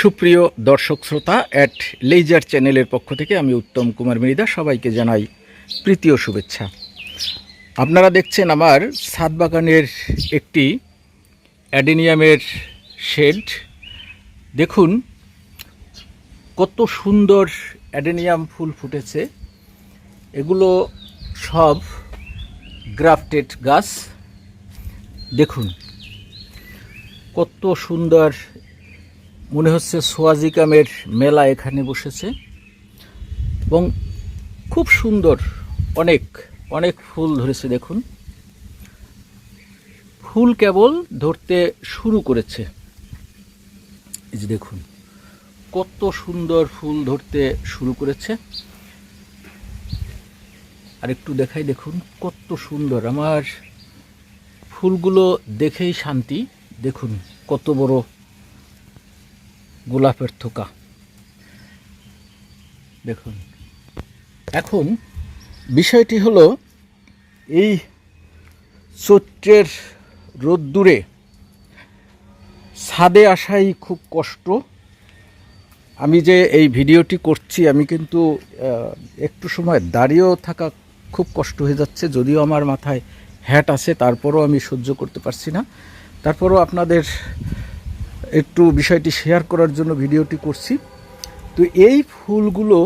সুপ্রিয় দর্শক শ্রোতা অ্যাট লেজার চ্যানেলের পক্ষ থেকে আমি উত্তম কুমার মৃদা সবাইকে জানাই প্রীতি ও শুভেচ্ছা। আপনারা দেখছেন আমার সাত বাগানের একটি অ্যাডেনিয়ামের শেড। দেখুন, কত সুন্দর অ্যাডেনিয়াম ফুল ফুটেছে। এগুলো সব গ্রাফটেড গাছ। দেখুন, কত সুন্দর মনে হচ্ছে সোয়াজিকামের মেলা এখানে বসেছে। এবং খুব সুন্দর অনেক অনেক ফুল ধরেছে দেখুন। ফুল কেবল ধরতে শুরু করেছে। এই যে দেখুন, কত সুন্দর ফুল ধরতে শুরু করেছে। আর একটু দেখাই দেখুন, কত সুন্দর। আমার ফুলগুলো দেখেই শান্তি। দেখুন, কত বড় গোলাপের থোকা। দেখুন। এখন বিষয়টি হলো এই চৈত্রের রোদ্দুরে ছাদে আসাই খুব কষ্ট। আমি যে এই ভিডিওটি করছি, আমি কিন্তু একটু সময় দাঁড়িয়েও থাকা খুব কষ্ট হয়ে যাচ্ছে। যদিও আমার মাথায় হ্যাট আছে, তারপরও আমি সহ্য করতে পারছি না। তারপরও আপনাদের একটু বিষয়টি শেয়ার করার জন্য ভিডিওটি করছি। তো এই ফুলগুলো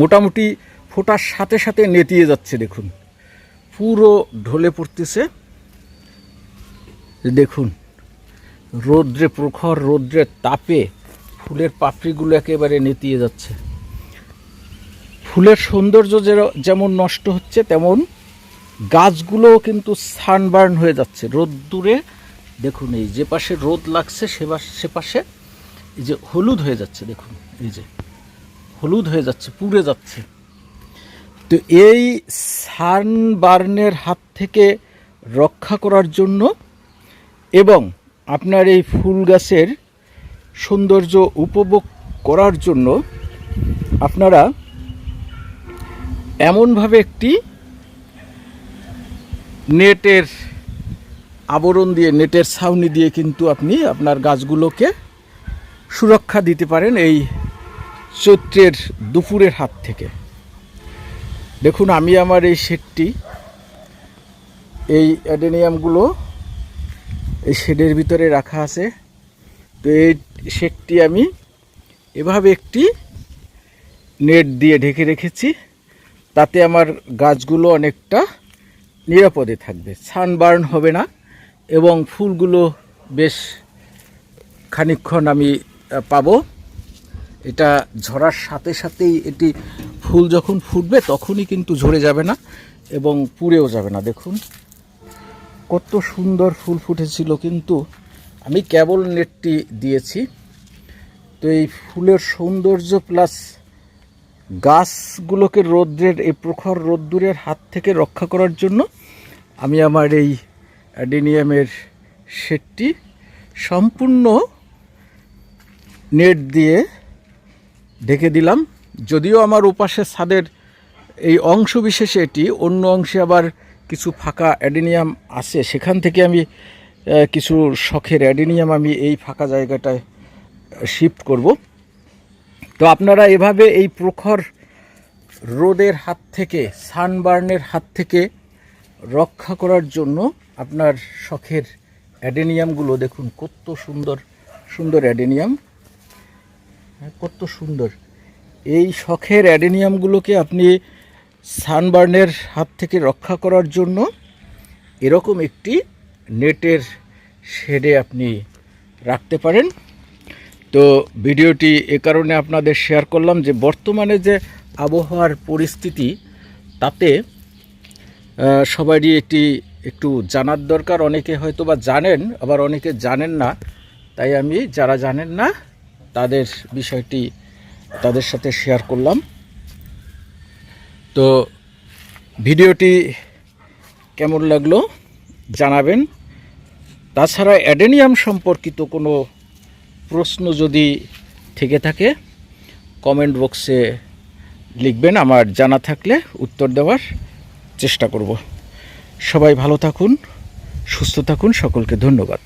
মোটামুটি ফোটার সাথে সাথে নেতিয়ে যাচ্ছে, দেখুন। পুরো ঢলে পড়তেছে। দেখুন, রৌদ্রে, প্রখর রৌদ্রের তাপে ফুলের পাপড়িগুলো একেবারে নেতিয়ে যাচ্ছে। ফুলের সৌন্দর্য যেমন নষ্ট হচ্ছে, তেমন গাছগুলোও কিন্তু সানবার্ন হয়ে যাচ্ছে। রোদ্দুরে দেখুন, এই যে পাশে রোদ লাগছে, সে সে পাশে এই যে হলুদ হয়ে যাচ্ছে, দেখুন, এই যে হলুদ হয়ে যাচ্ছে, পুড়ে যাচ্ছে। তো এই সানবার্নের হাত থেকে রক্ষা করার জন্য এবং আপনার এই ফুল গাছের সৌন্দর্য উপভোগ করার জন্য আপনারা এমনভাবে একটি নেটের আবরণ দিয়ে, নেটের ছাউনি দিয়ে কিন্তু আপনি আপনার গাছগুলোকে সুরক্ষা দিতে পারেন এই চৈত্রের দুপুরের হাত থেকে। দেখুন, আমি আমার এই শেডটি, এই অ্যাডেনিয়ামগুলো এই শেডের ভিতরে রাখা আছে। তো এই শেডটি আমি এভাবে একটি নেট দিয়ে ঢেকে রেখেছি, তাতে আমার গাছগুলো অনেকটা নিরাপদে থাকবে। সানবার্ন হবে না। এবং ফুলগুলো বেশ খানিকক্ষণ আমি পাব। এটা ঝরার সাথে সাথেই এটি ফুল যখন ফুটবে তখনই কিন্তু ঝরে যাবে না এবং পুড়েও যাবে না। দেখুন, কত সুন্দর ফুল ফুটেছিল কিন্তু আমি কেবল নেটটি দিয়েছি। তো এই ফুলের সৌন্দর্য প্লাস গাছগুলোকে রৌদ্রের, এই প্রখর রোদ্দুরের হাত থেকে রক্ষা করার জন্য আমি আমার এই অ্যাডেনিয়ামের শেডটি সম্পূর্ণ নেট দিয়ে ঢেকে দিলাম। যদিও আমার ওপাশে ছাদের এই অংশ বিশেষে এটি, অন্য অংশে আবার কিছু ফাঁকা অ্যাডেনিয়াম আছে। সেখান থেকে আমি কিছু শখের অ্যাডেনিয়াম আমি এই ফাঁকা জায়গাটায় শিফট করব। তো আপনারা এভাবে এই প্রখর রোদের হাত থেকে, সানবার্নের হাত থেকে রক্ষা করার জন্য আপনার শখের অ্যাডেনিয়ামগুলো দেখুন কত সুন্দর সুন্দর অ্যাডেনিয়াম। হ্যাঁ, কত সুন্দর। এই শখের অ্যাডেনিয়ামগুলোকে আপনি সানবার্নের হাত থেকে রক্ষা করার জন্য এরকম একটি নেটের শেডে আপনি রাখতে পারেন। তো ভিডিওটি এ কারণে আপনাদের শেয়ার করলাম যে বর্তমানে যে আবহাওয়ার পরিস্থিতি তাতে সবারই একটি একটু জানার দরকার। অনেকে হয়তো বা জানেন, আবার অনেকে জানেন না। তাই আমি, যারা জানেন না, তাদের বিষয়টি তাদের সাথে শেয়ার করলাম। তো ভিডিওটি কেমন লাগল জানাবেন। তাছাড়া অ্যাডেনিয়াম সম্পর্কিত কোনো প্রশ্ন যদি থেকে থাকে কমেন্ট বক্সে লিখবেন। আমার জানা থাকলে উত্তর দেওয়ার চেষ্টা করব। সবাই ভালো থাকুন সুস্থ থাকুন সকলকে ধন্যবাদ।